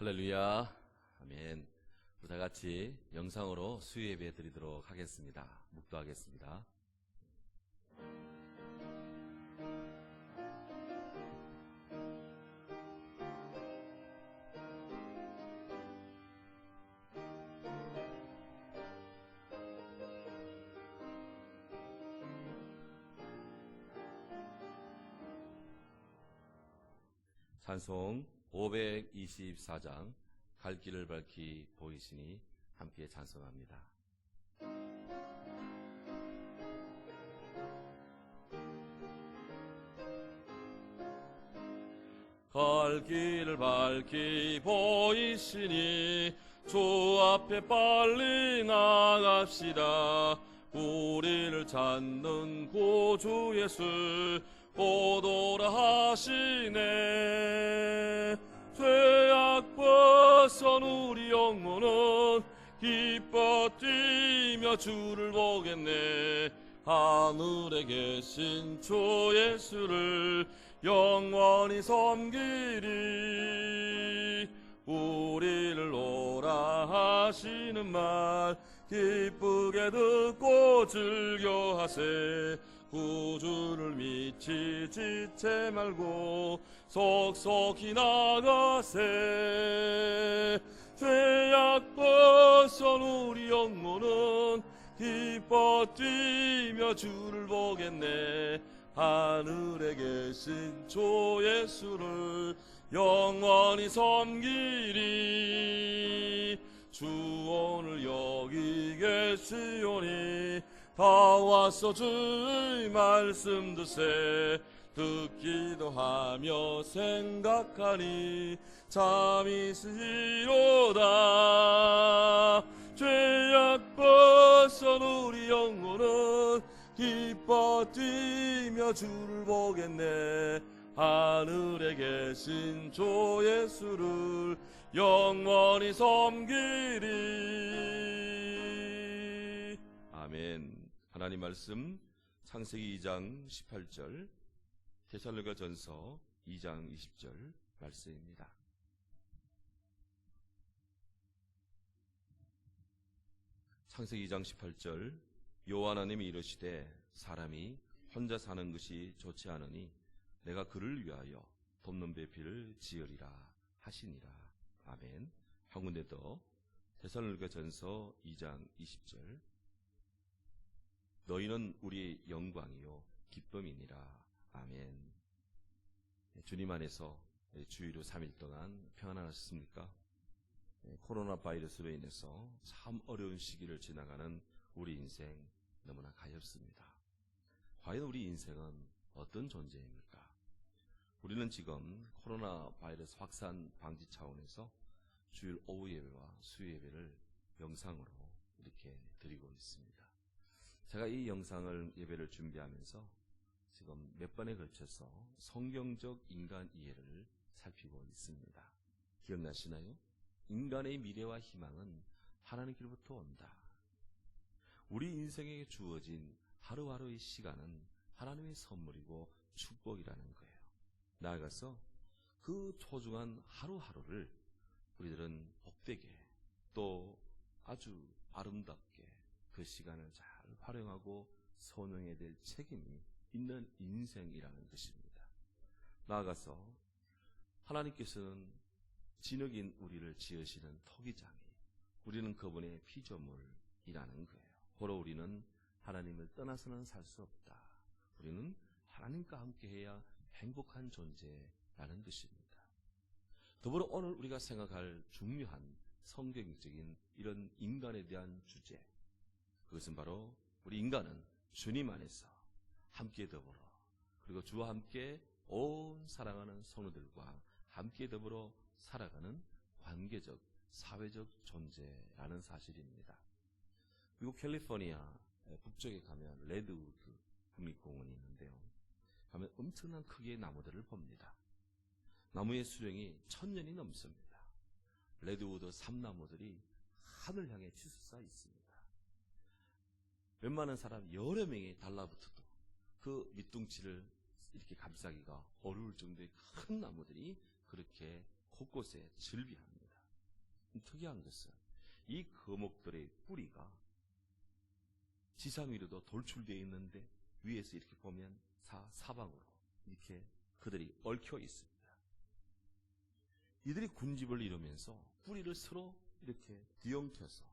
할렐루야. 아멘. 우리 다 같이 영상으로 수요 예배 드리도록 하겠습니다. 묵도하겠습니다. 찬송 524장 갈 길을 밝히 보이시니 함께 찬송합니다. 갈 길을 밝히 보이시니 주 앞에 빨리 나갑시다. 우리를 찾는 구주 예수 오도라 하시네. 죄악 벗은 우리 영혼은 기뻐 뛰며 주를 보겠네. 하늘에 계신 주 예수를 영원히 섬기리 우리를 오라 하시는 말 기쁘게 듣고 즐겨하세 구주를 미치지 채 말고 속속히 나가세. 죄악 벗은 우리 영혼은 기뻐 뛰며 주를 보겠네. 하늘에 계신 주 예수를 영원히 섬기리. 주 오늘 여기 계시오니 다 와서 주의 말씀 듣세. 듣기도 하며 생각하니 잠이 스리로다. 죄악 벗은 우리 영혼은 기뻐 뛰며 주를 보겠네. 하늘에 계신 주 예수를 영원히 섬기리. 아멘 하나님 말씀 창세기 2장 18절 데살로가 전서 2장 20절 말씀입니다. 창세기 2장 18절 여호와 하나님이 이르시되 사람이 혼자 사는 것이 좋지 않으니 내가 그를 위하여 돕는 배필을 지으리라 하시니라. 아멘. 한 군데 더 데살로니가 전서 2장 20절 너희는 우리의 영광이요 기쁨이니라 아멘 주님 안에서 주의로 3일 동안 평안하셨습니까? 예, 코로나 바이러스로 인해서 참 어려운 시기를 지나가는 우리 인생 너무나 가엾습니다. 과연 우리 인생은 어떤 존재입니까? 우리는 지금 코로나 바이러스 확산 방지 차원에서 주일 오후 예배와 수요 예배를 영상으로 이렇게 드리고 있습니다. 제가 이 영상을 예배를 준비하면서 지금 몇 번에 걸쳐서 성경적 인간 이해를 살피고 있습니다. 기억나시나요? 인간의 미래와 희망은 하나님께로부터 온다. 우리 인생에게 주어진 하루하루의 시간은 하나님의 선물이고 축복이라는 거예요. 나아가서 그 소중한 하루하루를 우리들은 복되게 또 아주 아름답게 그 시간을 잘 활용하고 선용해야 될 책임이 있는 인생이라는 것입니다. 나아가서 하나님께서는 진흙인 우리를 지으시는 토기장이 우리는 그분의 피조물이라는 거예요. 고로 우리는 하나님을 떠나서는 살 수 없다. 우리는 하나님과 함께 해야 행복한 존재라는 것입니다. 더불어 오늘 우리가 생각할 중요한 성경적인 이런 인간에 대한 주제 그것은 바로 우리 인간은 주님 안에서 함께 더불어 그리고 주와 함께 온 사랑하는 성도들과 함께 더불어 살아가는 관계적, 사회적 존재라는 사실입니다. 미국 캘리포니아 북쪽에 가면 레드우드 국립공원이 있는데요. 가면 엄청난 크기의 나무들을 봅니다. 나무의 수령이 천 년이 넘습니다. 레드우드 삼나무들이 하늘 향해 치솟아 있습니다. 웬만한 사람 여러 명이 달라붙어도 그 밑둥치를 이렇게 감싸기가 어려울 정도의 큰 나무들이 그렇게 곳곳에 즐비합니다. 특이한 것은 이 거목들의 뿌리가 지상 위로도 돌출되어 있는데 위에서 이렇게 보면 사, 사방으로 이렇게 그들이 얽혀 있습니다. 이들이 군집을 이루면서 뿌리를 서로 이렇게 뒤엉켜서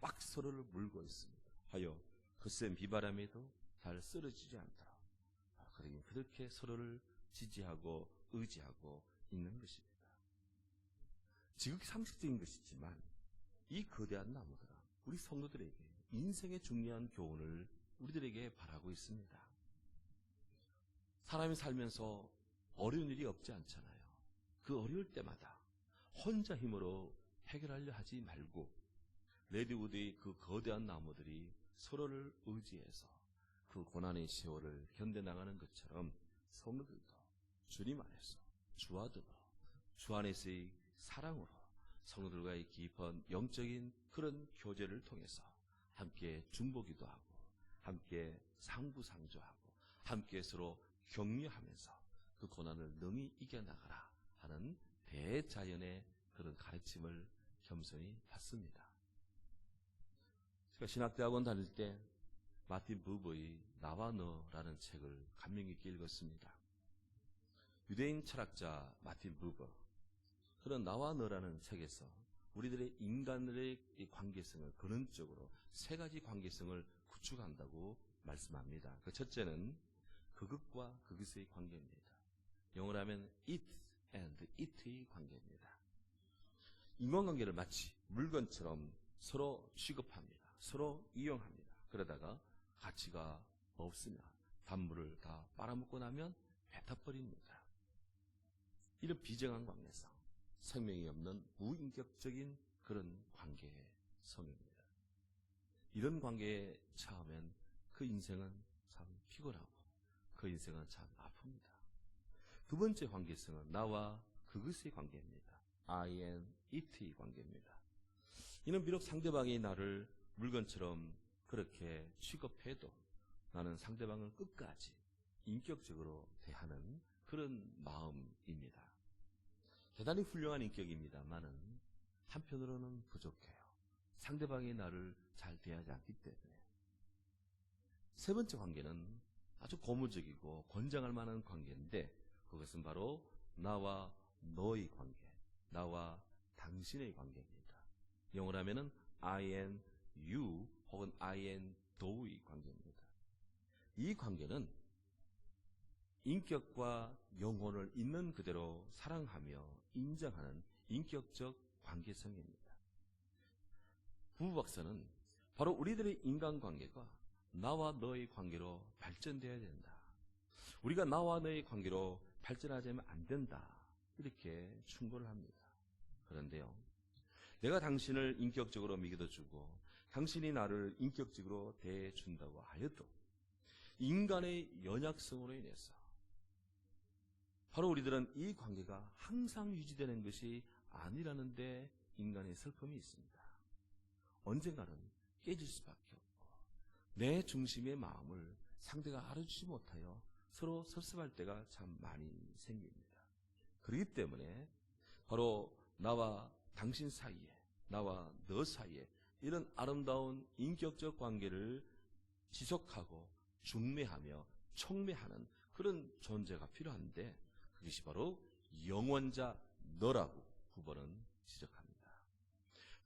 빡 서로를 물고 있습니다. 하여 거센 비바람에도 잘 쓰러지지 않도록 그러니 그렇게 서로를 지지하고 의지하고 있는 것입니다. 지극히 상식적인 것이지만 이 거대한 나무들은 우리 성도들에게 인생의 중요한 교훈을 우리들에게 바라고 있습니다. 사람이 살면서 어려운 일이 없지 않잖아요. 그 어려울 때마다 혼자 힘으로 해결하려 하지 말고 레디우드의 그 거대한 나무들이 서로를 의지해서 그 고난의 세월을 견뎌나가는 것처럼 성도들도 주님 안에서 주와 더불어 주 안에서의 사랑으로 성도들과의 깊은 영적인 그런 교제를 통해서 함께 중보기도 하고 함께 상부상조하고 함께 서로 격려하면서 그 고난을 능히 이겨나가라 하는 대자연의 그런 가르침을 겸손히 받습니다. 제가 신학대학원 다닐 때 마틴 부버의 나와 너라는 책을 감명 깊게 읽었습니다. 유대인 철학자 마틴 부버 그런 나와 너라는 책에서 우리들의 인간들의 이 관계성을 근원적으로 세 가지 관계성을 구축한다고 말씀합니다. 그 첫째는 그것과 그것의 관계입니다. 영어로 하면 it and it의 관계입니다. 인간관계를 마치 물건처럼 서로 취급합니다. 서로 이용합니다. 그러다가 가치가 없으면 단물을 다 빨아먹고 나면 뱉어버립니다. 이런 비정한 관계성, 생명이 없는 무인격적인 그런 관계의 성입니다. 이런 관계에 처하면 그 인생은 참 피곤하고 그 인생은 참 아픕니다. 두 번째 관계성은 나와 그것의 관계입니다. I and it의 관계입니다. 이는 비록 상대방이 나를 물건처럼 그렇게 취급해도 나는 상대방을 끝까지 인격적으로 대하는 그런 마음입니다. 대단히 훌륭한 인격입니다만은 한편으로는 부족해요. 상대방이 나를 잘 대하지 않기 때문에. 세 번째 관계는 아주 고무적이고 권장할 만한 관계인데 그것은 바로 나와 너의 관계, 나와 당신의 관계입니다. 영어로 하면은 I and you 혹은 I and thou의 관계입니다. 이 관계는 인격과 영혼을 있는 그대로 사랑하며 인정하는 인격적 관계성입니다. 부부박사는 바로 우리들의 인간관계가 나와 너의 관계로 발전되어야 된다. 우리가 나와 너의 관계로 발전하자면 안 된다. 이렇게 충고를 합니다. 그런데요. 내가 당신을 인격적으로 믿어주고 당신이 나를 인격적으로 대해준다고 하여도 인간의 연약성으로 인해서 바로 우리들은 이 관계가 항상 유지되는 것이 아니라는데 인간의 슬픔이 있습니다. 언젠가는 깨질 수밖에 없고 내 중심의 마음을 상대가 알아주지 못하여 서로 섭섭할 때가 참 많이 생깁니다. 그렇기 때문에 바로 나와 당신 사이에 나와 너 사이에 이런 아름다운 인격적 관계를 지속하고 중매하며 촉매하는 그런 존재가 필요한데 그것이 바로 영원자 너라고 부벌은 지적합니다.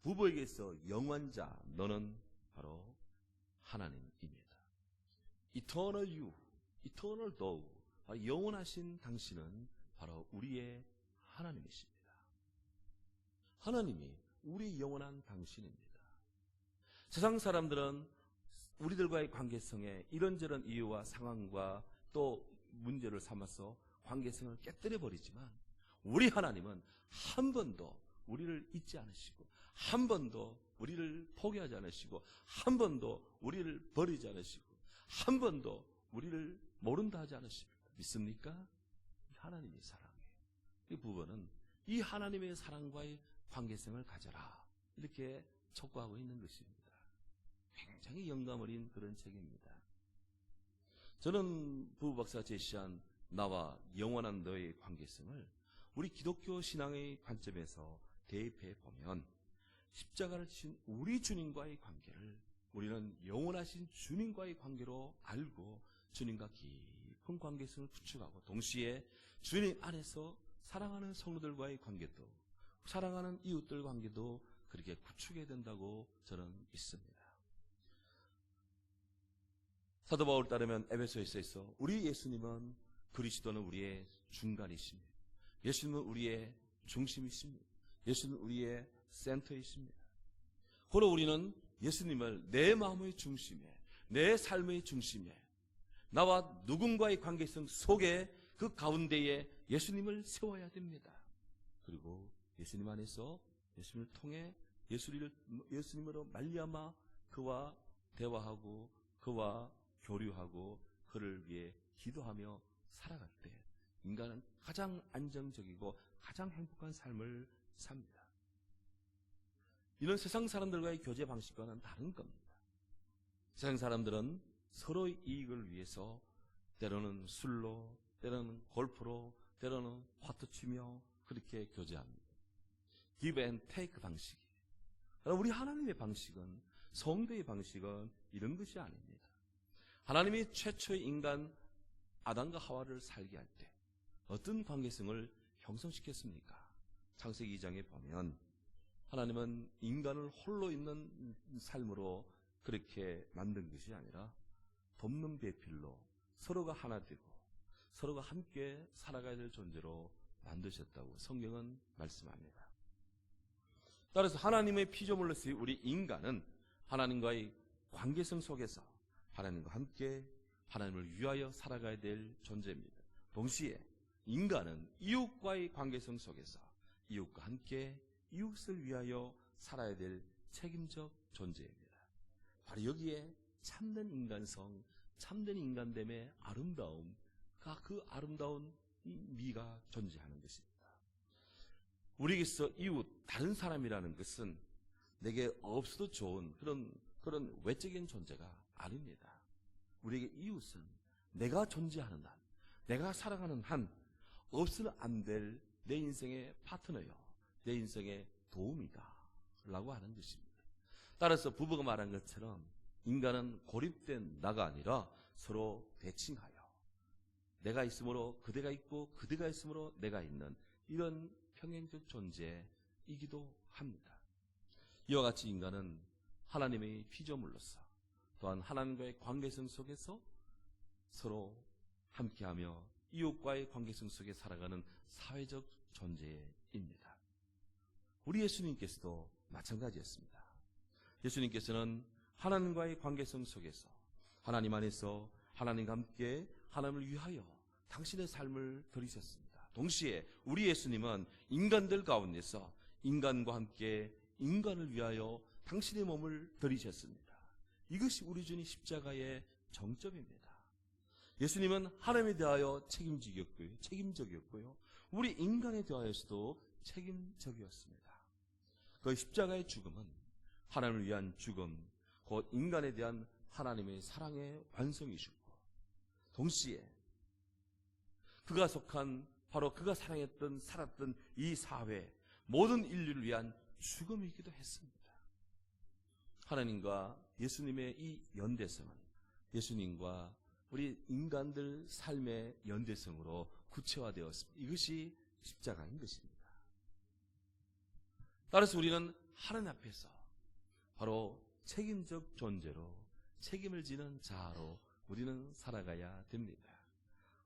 부부에게서 영원자 너는 바로 하나님입니다. Eternal you, Eternal thou, 영원하신 당신은 바로 우리의 하나님이십니다. 하나님이 우리 영원한 당신입니다. 세상 사람들은 우리들과의 관계성에 이런저런 이유와 상황과 또 문제를 삼아서 관계성을 깨뜨려 버리지만 우리 하나님은 한 번도 우리를 잊지 않으시고 한 번도 우리를 포기하지 않으시고 한 번도 우리를 버리지 않으시고 한 번도 우리를 모른다 하지 않으십니까? 믿습니까? 하나님이 사랑해요. 이 부분은 이 하나님의 사랑과의 관계성을 가져라. 이렇게 촉구하고 있는 것입니다. 굉장히 영감 어린 그런 책입니다. 저는 부부박사가 제시한 나와 영원한 너의 관계성을 우리 기독교 신앙의 관점에서 대입해 보면 십자가를 지신 우리 주님과의 관계를 우리는 영원하신 주님과의 관계로 알고 주님과 깊은 관계성을 구축하고 동시에 주님 안에서 사랑하는 성도들과의 관계도 사랑하는 이웃들 관계도 그렇게 구축해야 된다고 저는 믿습니다. 사도 바울 따르면 에베소에서 있어 우리 예수님은 그리스도는 우리의 중간이십니다. 예수님은 우리의 중심이십니다. 예수님은 우리의 센터이십니다. 고로 우리는 예수님을 내 마음의 중심에, 내 삶의 중심에, 나와 누군가의 관계성 속에 그 가운데에 예수님을 세워야 됩니다. 그리고 예수님 안에서 예수님을 통해 예수를, 예수님으로 말미암아 그와 대화하고 그와 교류하고 그를 위해 기도하며 살아갈 때 인간은 가장 안정적이고 가장 행복한 삶을 삽니다. 이런 세상 사람들과의 교제 방식과는 다른 겁니다. 세상 사람들은 서로의 이익을 위해서 때로는 술로, 때로는 골프로, 때로는 화투 치며 그렇게 교제합니다. give and take 방식이에요. 우리 하나님의 방식은 성도의 방식은 이런 것이 아닙니다. 하나님이 최초의 인간 아담과 하와를 살게 할 때 어떤 관계성을 형성시켰습니까? 창세기 2장에 보면 하나님은 인간을 홀로 있는 삶으로 그렇게 만든 것이 아니라 돕는 배필로 서로가 하나 되고 서로가 함께 살아가야 될 존재로 만드셨다고 성경은 말씀합니다. 따라서 하나님의 피조물로 쓰인 우리 인간은 하나님과의 관계성 속에서 하나님과 함께 하나님을 위하여 살아가야 될 존재입니다. 동시에 인간은 이웃과의 관계성 속에서 이웃과 함께 이웃을 위하여 살아야 될 책임적 존재입니다. 바로 여기에 참된 인간성, 참된 인간됨의 아름다움과 그 아름다운 미가 존재하는 것입니다. 우리에게서 이웃, 다른 사람이라는 것은 내게 없어도 좋은 그런, 그런 외적인 존재가 아닙니다. 우리에게 이웃은 내가 존재하는 한, 내가 살아가는 한, 없으면 안될 내 인생의 파트너요. 내 인생의 도움이다. 라고 하는 것입니다. 따라서 부부가 말한 것처럼 인간은 고립된 나가 아니라 서로 대칭하여 내가 있으므로 그대가 있고 그대가 있으므로 내가 있는 이런 평행적 존재이기도 합니다. 이와 같이 인간은 하나님의 피조물로서 또한 하나님과의 관계성 속에서 서로 함께하며 이웃과의 관계성 속에 살아가는 사회적 존재입니다. 우리 예수님께서도 마찬가지였습니다. 예수님께서는 하나님과의 관계성 속에서 하나님 안에서 하나님과 함께 하나님을 위하여 당신의 삶을 들이셨습니다. 동시에 우리 예수님은 인간들 가운데서 인간과 함께 인간을 위하여 당신의 몸을 들이셨습니다. 이것이 우리 주님 십자가의 정점입니다. 예수님은 하나님에 대하여 책임지겼고요. 책임적이었고요. 우리 인간에 대하여서도 책임적이었습니다. 그 십자가의 죽음은 하나님을 위한 죽음, 곧 인간에 대한 하나님의 사랑의 완성이셨고, 동시에 그가 속한 바로 그가 사랑했던 살았던 이 사회 모든 인류를 위한 죽음이기도 했습니다. 하나님과 예수님의 이 연대성은 예수님과 우리 인간들 삶의 연대성으로 구체화되었습니다. 이것이 십자가인 것입니다. 따라서 우리는 하나님 앞에서 바로 책임적 존재로 책임을 지는 자로 우리는 살아가야 됩니다.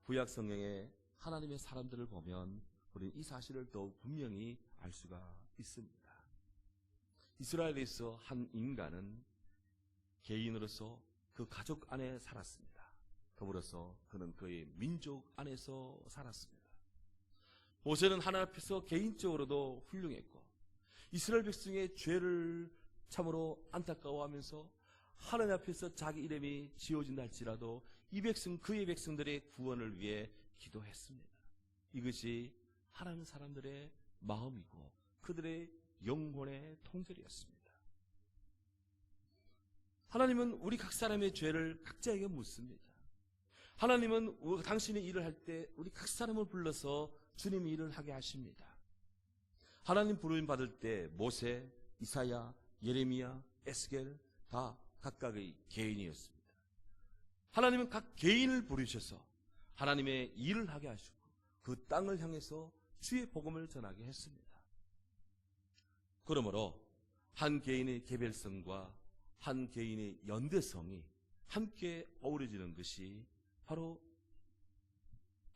구약 성경에 하나님의 사람들을 보면 우리는 이 사실을 더욱 분명히 알 수가 있습니다. 이스라엘에서 한 인간은 개인으로서 그 가족 안에 살았습니다. 더불어서 그는 그의 민족 안에서 살았습니다. 모세는 하나님 앞에서 개인적으로도 훌륭했고 이스라엘 백성의 죄를 참으로 안타까워하면서 하나님 앞에서 자기 이름이 지어진다 할지라도 이 백성 그의 백성들의 구원을 위해 기도했습니다. 이것이 하나님 사람들의 마음이고 그들의 영혼의 통솔이었습니다. 하나님은 우리 각 사람의 죄를 각자에게 묻습니다. 하나님은 당신의 일을 할 때 우리 각 사람을 불러서 주님의 일을 하게 하십니다. 하나님 부르심 받을 때 모세, 이사야, 예레미야, 에스겔 다 각각의 개인이었습니다. 하나님은 각 개인을 부르셔서 하나님의 일을 하게 하시고 그 땅을 향해서 주의 복음을 전하게 했습니다. 그러므로 한 개인의 개별성과 한 개인의 연대성이 함께 어우러지는 것이 바로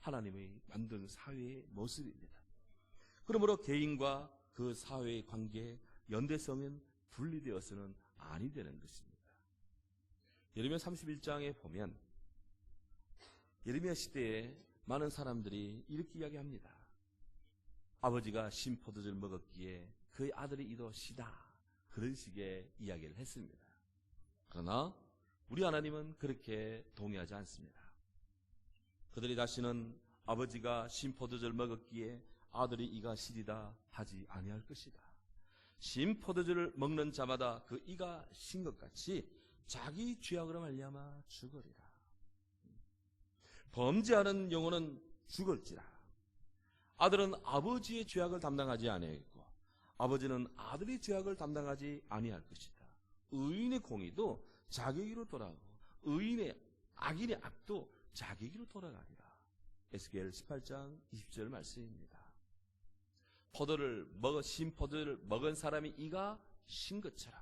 하나님의 만든 사회의 모습입니다. 그러므로 개인과 그 사회의 관계, 연대성은 분리되어서는 아니 되는 것입니다. 예레미야 31장에 보면 예레미야 시대에 많은 사람들이 이렇게 이야기합니다. 아버지가 심포도주를 먹었기에 그의 아들이 이도 시다. 그런 식의 이야기를 했습니다. 그러나 우리 하나님은 그렇게 동의하지 않습니다. 그들이 다시는 아버지가 심포도주를 먹었기에 아들이 이가 시리다 하지 아니할 것이다. 심포도주를 먹는 자마다 그 이가 신 것 같이 자기 죄악으로 말미암아 죽으리라. 범죄하는 영혼은 죽을지라. 아들은 아버지의 죄악을 담당하지 아니하겠고 아버지는 아들의 죄악을 담당하지 아니할 것이다. 의인의 공의도 자기에게로 돌아오고 의인의 악인의 악도 자기에게로 돌아가리라. 에스겔 18장 20절 말씀입니다. 포도를 먹어 신 포도를 먹은 사람이 이가 신 것처럼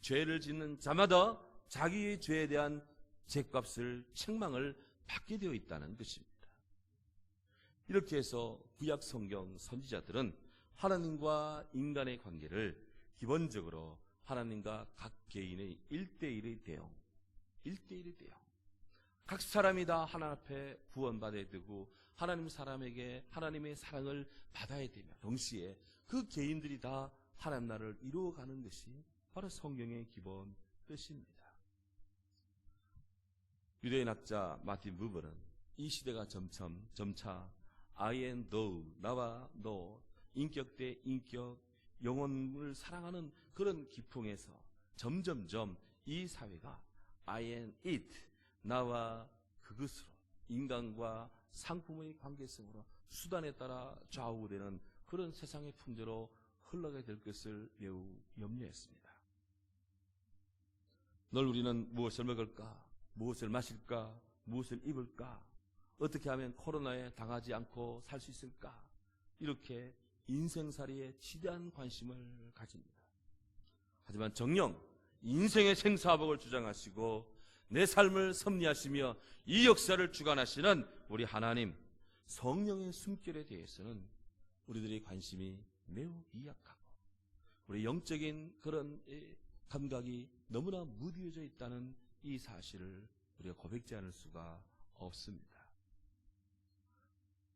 죄를 짓는 자마다 자기의 죄에 대한 죄값을 책망을 받게 되어 있다는 것입니다. 이렇게 해서 구약 성경 선지자들은 하나님과 인간의 관계를 기본적으로 하나님과 각 개인의 일대일의 대응, 일대일의 대응. 각 사람이 다 하나 앞에 구원받아야 되고 하나님 사람에게 하나님의 사랑을 받아야 되며 동시에 그 개인들이 다 하나님 나라를 이루어가는 것이 바로 성경의 기본 뜻입니다. 유대인 학자 마틴 부버는 이 시대가 점점 점차 I and thou 나와 너 인격 대 인격 영혼을 사랑하는 그런 기풍에서 점점점 이 사회가 I and it 나와 그것으로 인간과 상품의 관계성으로 수단에 따라 좌우되는 그런 세상의 풍조로 흘러가게 될 것을 매우 염려했습니다. 널 우리는 무엇을 먹을까? 무엇을 마실까? 무엇을 입을까? 어떻게 하면 코로나에 당하지 않고 살 수 있을까? 이렇게 인생살이에 지대한 관심을 가집니다. 하지만 정령 인생의 생사복을 주장하시고 내 삶을 섭리하시며 이 역사를 주관하시는 우리 하나님 성령의 숨결에 대해서는 우리들의 관심이 매우 미약하고 우리 영적인 그런 감각이 너무나 무디어져 있다는 이 사실을 우리가 고백지 않을 수가 없습니다.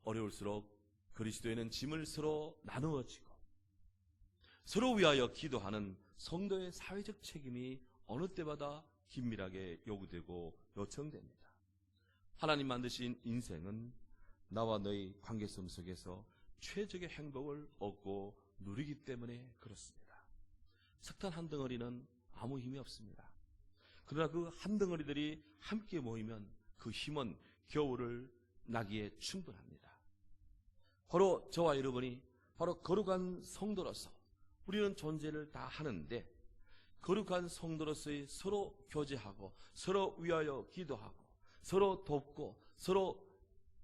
어려울수록 그리스도에는 짐을 서로 나누어지고 서로 위하여 기도하는 성도의 사회적 책임이 어느 때마다 긴밀하게 요구되고 요청됩니다. 하나님 만드신 인생은 나와 너의 관계성 속에서 최적의 행복을 얻고 누리기 때문에 그렇습니다. 석탄 한 덩어리는 아무 힘이 없습니다. 그러나 그 한 덩어리들이 함께 모이면 그 힘은 겨울을 나기에 충분합니다. 바로 저와 여러분이 바로 거룩한 성도로서 우리는 존재를 다 하는데 거룩한 성도로서의 서로 교제하고 서로 위하여 기도하고 서로 돕고 서로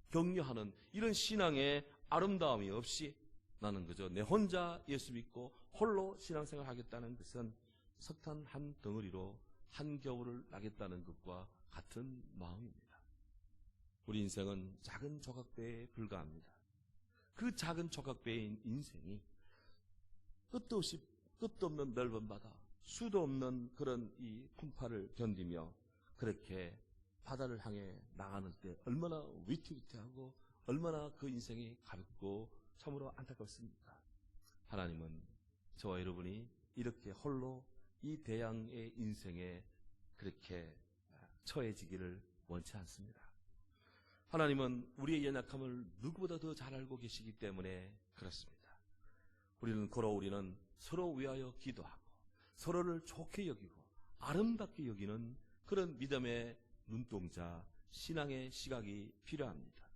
격려하는 이런 신앙의 아름다움이 없이 나는 그저 내 혼자 예수 믿고 홀로 신앙생활 하겠다는 것은 석탄 한 덩어리로 한 겨울을 나겠다는 것과 같은 마음입니다. 우리 인생은 작은 조각배에 불과합니다. 그 작은 조각배인 인생이 끝도 없이 끝도 없는 넓은 바다, 수도 없는 그런 이 풍파를 견디며 그렇게 바다를 향해 나가는 때 얼마나 위태위태하고 얼마나 그 인생이 가볍고 참으로 안타깝습니까? 하나님은 저와 여러분이 이렇게 홀로 이 대양의 인생에 그렇게 처해지기를 원치 않습니다. 하나님은 우리의 연약함을 누구보다 더 잘 알고 계시기 때문에 그렇습니다. 우리는 걸어 우리는 서로 위하여 기도하고 서로를 좋게 여기고 아름답게 여기는 그런 믿음의 눈동자, 신앙의 시각이 필요합니다.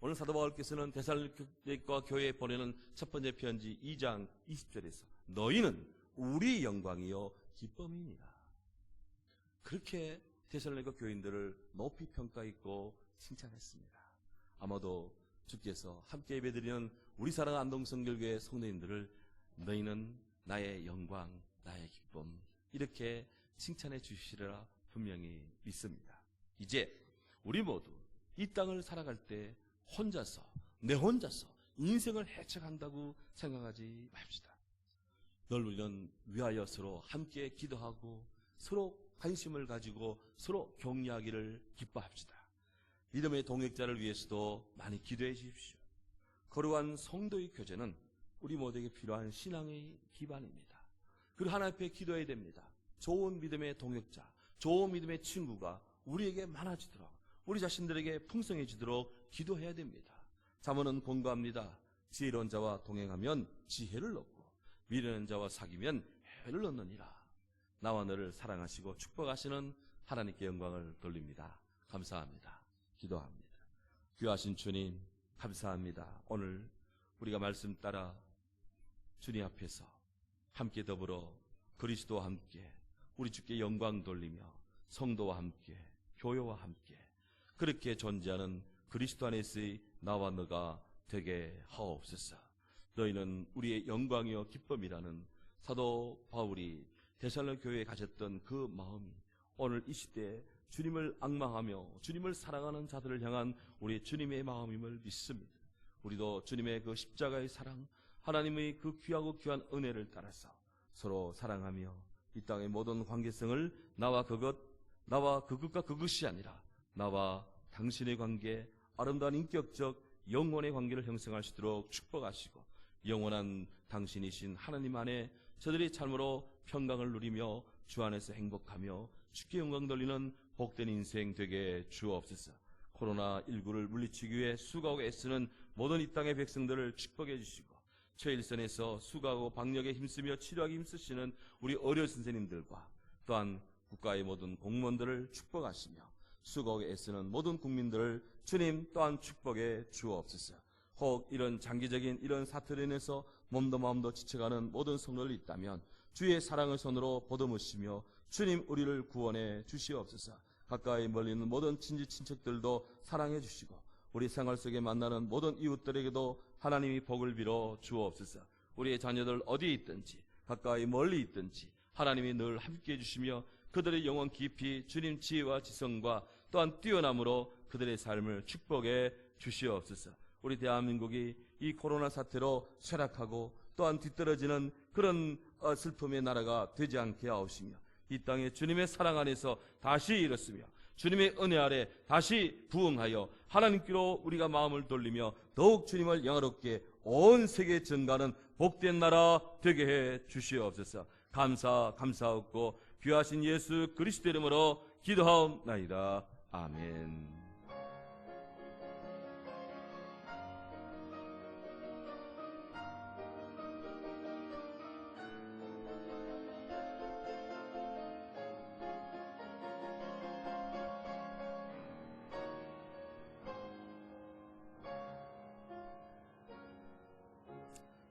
오늘 사도 바울께서는 데살로니가 교회에 보내는 첫 번째 편지 2장 20절에서 너희는 우리 영광이요 기쁨이니라. 그렇게 데살로니가 교인들을 높이 평가했고 칭찬했습니다. 아마도 주께서 함께 예배드리는 우리 사랑 안동성결교회 성도님들을 너희는 나의 영광, 나의 기쁨 이렇게 칭찬해 주시리라 분명히 믿습니다. 이제 우리 모두 이 땅을 살아갈 때 혼자서 내 혼자서 인생을 해쳐간다고 생각하지 맙시다. 널 우리는 위하여 서로 함께 기도하고 서로 관심을 가지고 서로 격려하기를 기뻐합시다. 믿음의 동역자를 위해서도 많이 기도해 주십시오. 거룩한 성도의 교제는 우리 모두에게 필요한 신앙의 기반입니다. 그리고 하나님 앞에 기도해야 됩니다. 좋은 믿음의 동역자, 좋은 믿음의 친구가 우리에게 많아지도록 우리 자신들에게 풍성해지도록 기도해야 됩니다. 자문은 공부합니다. 지혜로운 자와 동행하면 지혜를 얻고 미련한 자와 사귀면 해를 얻느니라. 나와 너를 사랑하시고 축복하시는 하나님께 영광을 돌립니다. 감사합니다. 기도합니다. 귀하신 주님, 감사합니다. 오늘 우리가 말씀 따라 주님 앞에서 함께 더불어 그리스도와 함께 우리 주께 영광 돌리며 성도와 함께 교회와 함께 그렇게 존재하는 그리스도 안에서의 나와 너가 되게 하옵소서. 너희는 우리의 영광이요 기쁨이라는 사도 바울이 대살로 교회에 가졌던 그 마음이 오늘 이 시대에 주님을 악망하며 주님을 사랑하는 자들을 향한 우리 주님의 마음임을 믿습니다. 우리도 주님의 그 십자가의 사랑, 하나님의 그 귀하고 귀한 은혜를 따라서 서로 사랑하며 이 땅의 모든 관계성을 나와 그것, 나와 그것과 그것이 아니라 나와 당신의 관계, 아름다운 인격적 영혼의 관계를 형성할 수 있도록 축복하시고 영원한 당신이신 하나님 안에 저들이 참으로 평강을 누리며 주 안에서 행복하며 주께 영광 돌리는 복된 인생 되게 주옵소서. 코로나19를 물리치기 위해 수고하고 애쓰는 모든 이 땅의 백성들을 축복해 주시고 최일선에서 수고하고 방역에 힘쓰며 치료하기 힘쓰시는 우리 어려 선생님들과 또한 국가의 모든 공무원들을 축복하시며 수고하고 애쓰는 모든 국민들을 주님 또한 축복해 주옵소서. 혹 이런 장기적인 이런 사태로 인해서 몸도 마음도 지쳐가는 모든 성도들 있다면 주의 사랑을 손으로 보듬으시며 주님 우리를 구원해 주시옵소서. 가까이 멀리 있는 모든 친지 친척들도 사랑해 주시고 우리 생활 속에 만나는 모든 이웃들에게도 하나님이 복을 빌어 주옵소서. 우리의 자녀들 어디에 있든지 가까이 멀리 있든지 하나님이 늘 함께 해 주시며 그들의 영혼 깊이 주님 지혜와 지성과 또한 뛰어남으로 그들의 삶을 축복해 주시옵소서. 우리 대한민국이 이 코로나 사태로 쇠락하고 또한 뒤떨어지는 그런 어, 슬픔의 나라가 되지 않게 하옵시며 이 땅에 주님의 사랑 안에서 다시 일었으며 주님의 은혜 아래 다시 부응하여 하나님께로 우리가 마음을 돌리며 더욱 주님을 영화롭게 온 세계에 전가하는 복된 나라 되게 해 주시옵소서. 감사 감사하고 귀하신 예수 그리스도 이름으로 기도하옵나이다. 아멘.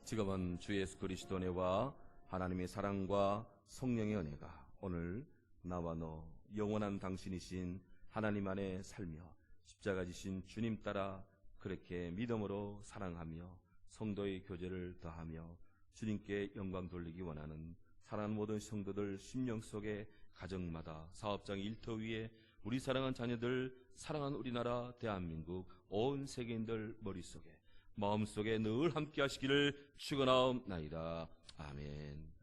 지금은 주 예수 그리스도 은혜와 하나님의 사랑과 성령의 은혜가 오늘 나와 너 영원한 당신이신 하나님 안에 살며 십자가 지신 주님 따라 그렇게 믿음으로 사랑하며 성도의 교제를 더하며 주님께 영광 돌리기 원하는 사랑하는 모든 성도들 심령 속에 가정마다 사업장 일터 위에 우리 사랑하는 자녀들 사랑하는 우리나라 대한민국 온 세계인들 머릿속에 마음속에 늘 함께 하시기를 축원하옵나이다. 아멘.